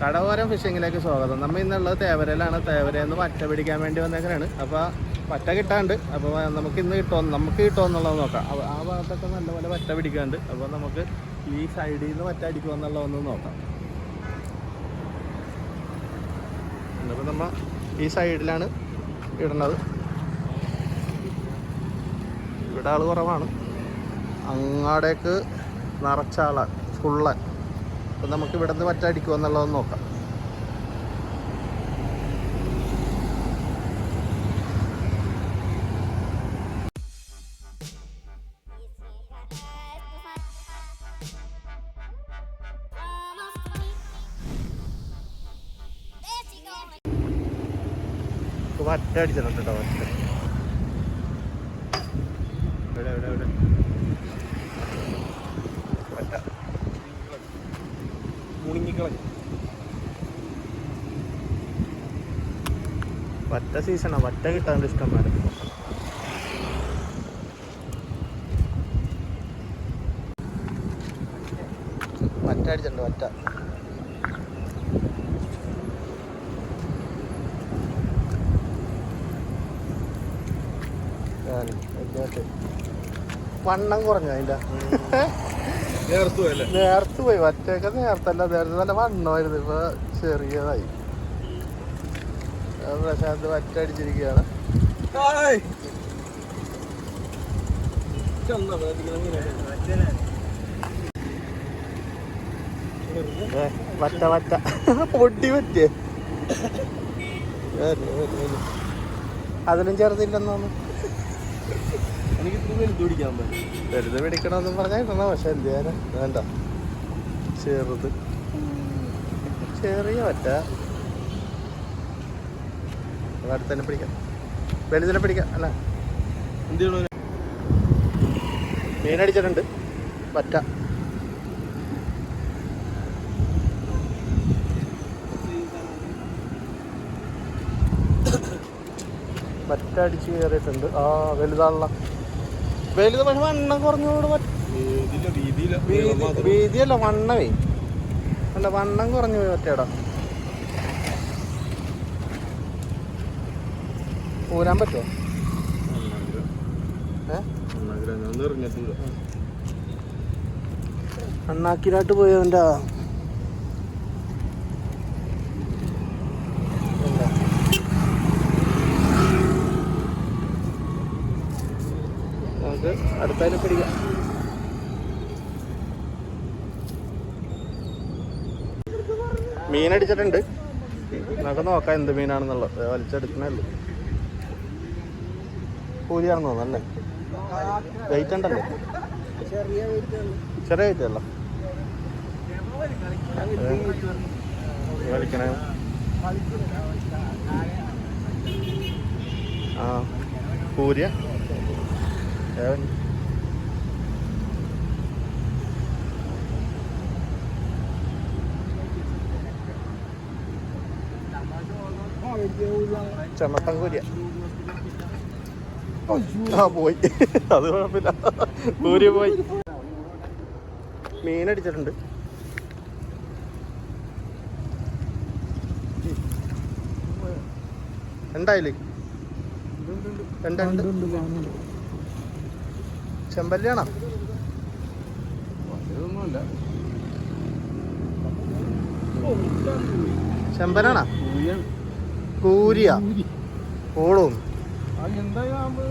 കടവോരം ഫിഷിങ്ങിലേക്ക് സ്വാഗതം. നമ്മൾ ഇന്നുള്ളത് തേവരയിലാണ്. തേവരയെന്ന് പറ്റ പിടിക്കാൻ വേണ്ടി വന്നേക്കാണ് അപ്പോൾ പറ്റ കിട്ടാണ്ട് അപ്പോൾ നമുക്ക് ഇന്ന് കിട്ടുമോ നമുക്ക് കിട്ടുമോ എന്നുള്ളത് നോക്കാം. ആ ഭാഗത്തൊക്കെ നല്ലപോലെ പറ്റ പിടിക്കാണ്ട് അപ്പോൾ നമുക്ക് ഈ സൈഡിൽ നിന്ന് പറ്റ അടിക്കുമോ എന്നുള്ളതൊന്ന് നോക്കാം. അപ്പോൾ നമ്മൾ ഈ സൈഡിലാണ് ഇടുന്നത്. ഇവിടെ ആൾ കുറവാണ്. അങ്ങാടേക്ക് നിറച്ച ആളാണ് ഫുള്ള്. അപ്പം നമുക്ക് ഇവിടെ നിന്ന് പറ്റ അടിക്കുമോ എന്നുള്ളത് നോക്കാം അടിച്ചിട്ടുണ്ട് കേട്ടോ ഇവിടെ ഇവിടെ എവിടെ പറ്റ മുണിങ്ങിക്കളഞ്ഞു പറ്റ സീസണാ പറ്റ കിട്ടാണ്ട് ഇഷ്ടംമാരെ വറ്റ അടിച്ചിട്ടുണ്ട് വറ്റ. വണ്ണം കുറഞ്ഞു അതിന്റെ. നേരത്ത് പോയി മറ്റേക്കെ നേരത്തല്ല നേരത്തെ നല്ല വണ്ണമായിരുന്നു. ഇപ്പൊ ചെറിയതായി. പ്രശാന്ത് മീനാണ് വറ്റ വറ്റ പൊടി പറ്റിയേ? അതിലും ഇത്ര വലുത് പിടിക്കണമെന്ന് പറഞ്ഞാൽ കിട്ടണം പക്ഷെ എന്ത് ചെയ്യാനാ? വേണ്ട. ചെറുത്. ചെറിയ ഒറ്റ. അടുത്തന്നെ അടുത്ത് തന്നെ പിടിക്കാം. വലുതിനെ പിടിക്കാം അല്ല? എന്ത് ചെയ്യണു മീനടിച്ചിട്ടുണ്ട്. പറ്റ പറ്റ അടിച്ച് കയറിയിട്ടുണ്ട്. ആ വലുതാണല്ലോ. വലുത് പക്ഷെ വണ്ണം കുറഞ്ഞോട് വീതിയില്ല വണ്ണമേ അല്ല വണ്ണം കുറഞ്ഞു പോയി മറ്റേടാ ഊരാൻ പറ്റുമോ അണ്ണാക്കിലായിട്ട് പോയവന്റെ നമുക്ക് അടുത്തായാലും പിടിക്കാം. മീനടിച്ചിട്ടുണ്ട്. നമുക്ക് നോക്കാം എന്ത് മീനാണെന്നുള്ളത്. വലിച്ചെടുക്കണല്ലേ? കൂലിയാണെന്ന് തോന്നുന്നല്ലേ വെയിറ്റ് ഉണ്ടല്ലേ? ചെറിയ വെയിറ്റ് അല്ല വലിക്കണേ. ആ. കൂരിയ ഏവൻ ചമട്ടൻ കൂരിയ. ആ പോയി. അത് കുഴപ്പമില്ല. കൂരിയ പോയി. മീനടിച്ചിട്ടുണ്ട് രണ്ടായില്ലേ? രണ്ട്. ചെമ്പല്ലിയാണോ? ഇതൊന്നുമല്ല ചെമ്പനാണോ? കൂരിയ എന്താ